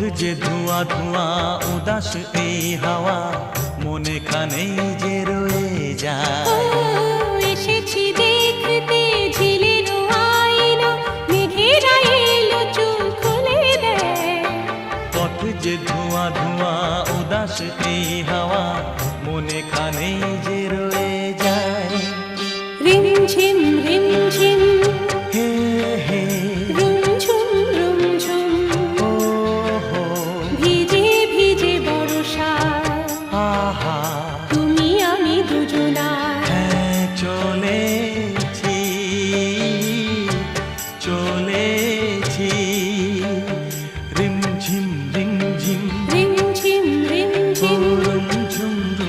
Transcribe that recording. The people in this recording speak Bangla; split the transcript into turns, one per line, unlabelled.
ধোঁয়া ধোঁয়া উদাস এই হাওয়া মনে খানেই যে রয়ে যায়।
এসেছি দেখতে ঝিলের আয়না মেঘেরা এলো চুল খুলে দেয়।
পথ যে ধোঁয়া ধোঁয়া উদাস এই হাওয়া মনে খানেই যে রয়ে যায়।
রিমঝিম
ঝি রিম
ঝিম রিম ঝিম
রিম
ঝিম রিম ঝিম